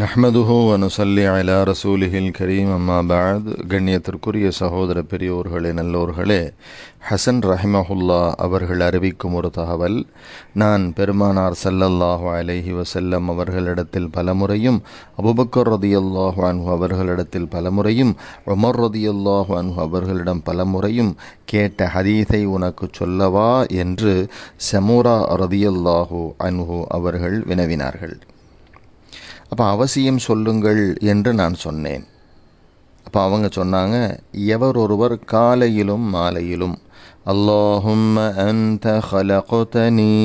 நஹ்மதுஹோ அனுசல்லி அலா ரசூலிஹில் கரீம். அம்மா பாத் கண்ணியத்திற்குரிய சகோதர பெரியோர்களே நல்லோர்களே ஹசன் ரஹிமஹுல்லா அவர்கள் அறிவிக்கும் ஒரு தகவல். நான் பெருமானார் சல்லல்லாஹு அலஹி வசல்லம் அவர்களிடத்தில் பலமுறையும் அபுபக்கர் ரதியல்லாஹு அன்ஹு அவர்களிடத்தில் பலமுறையும் உமர் ரதியல்லாஹு அன்ஹு அவர்களிடம் பலமுறையும் கேட்ட ஹதீஸை உனக்கு சொல்லவா என்று செமூரா ரதியல்லாஹு அன்ஹு அவர்கள் வினவினார்கள். அப்போ அவசியம் சொல்லுங்கள் என்று நான் சொன்னேன் அப்போ அவங்க சொன்னாங்க எவர் ஒருவர் காலையிலும் மாலையிலும் اللهم أنت خلقتني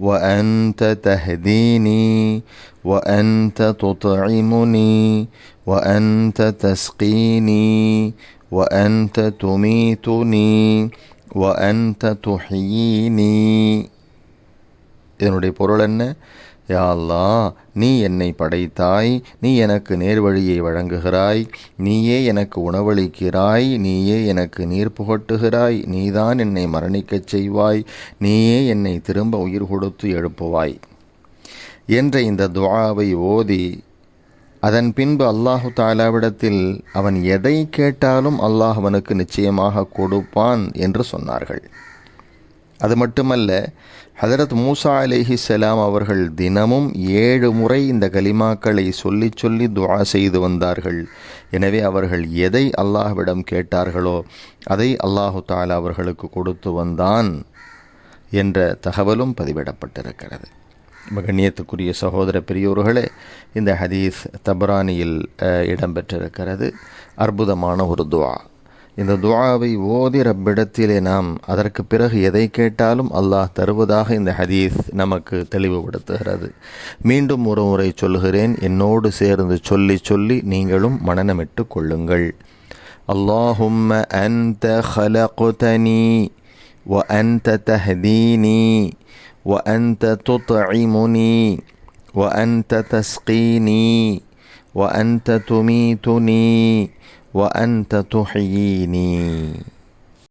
وأنت تهديني وأنت تطعمني وأنت تسقيني وأنت تميتني وأنت تحييني இதனுடைய பொருள் என்ன? யாழ்லா நீ என்னை படைத்தாய் நீ எனக்கு நேர்வழியை வழங்குகிறாய் நீயே எனக்கு உணவளிக்கிறாய் நீயே எனக்கு நீர் புகட்டுகிறாய் நீதான் என்னை மரணிக்கச் செய்வாய் நீயே என்னை திரும்ப உயிர் கொடுத்து எழுப்புவாய் என்ற இந்த துவாவை ஓதி அதன் பின்பு அல்லாஹு தாலாவிடத்தில் அவன் எதை கேட்டாலும் அல்லாஹ் அவனுக்கு நிச்சயமாக கொடுப்பான் என்று சொன்னார்கள். அது மட்டுமல்ல ஹதரத் மூசா அலிஹி செலாம் அவர்கள் தினமும் ஏழு முறை இந்த கலிமாக்களை சொல்லி சொல்லி துவா செய்து வந்தார்கள். எனவே அவர்கள் எதை அல்லாஹ்விடம் கேட்டார்களோ அதை அல்லாஹு தாலா அவர்களுக்கு கொடுத்து வந்தான் என்ற தகவலும் பதிவிடப்பட்டிருக்கிறது. கண்ணியத்துக்குரிய சகோதர பெரியோர்களே இந்த ஹதீஸ் தபரானியில் இடம்பெற்றிருக்கிறது. அற்புதமான ஒரு துவா இந்த துவாவை ஓதி ரப்பிடத்திலே நாம் அதற்கு பிறகு எதை கேட்டாலும் அல்லாஹ் தருவதாக இந்த ஹதீஸ் நமக்கு தெளிவுபடுத்துகிறது. மீண்டும் ஒரு முறை சொல்கிறேன் என்னோடு சேர்ந்து சொல்லி சொல்லி நீங்களும் மனநமிட்டு கொள்ளுங்கள். அல்லாஹும்ம அன்த ஹலகுதனி வ அன்த தஹதீனி வ அன்த துத்இமுனி வ அன்த தஸ்கீனி வ துமி துனி وأنت تحييني.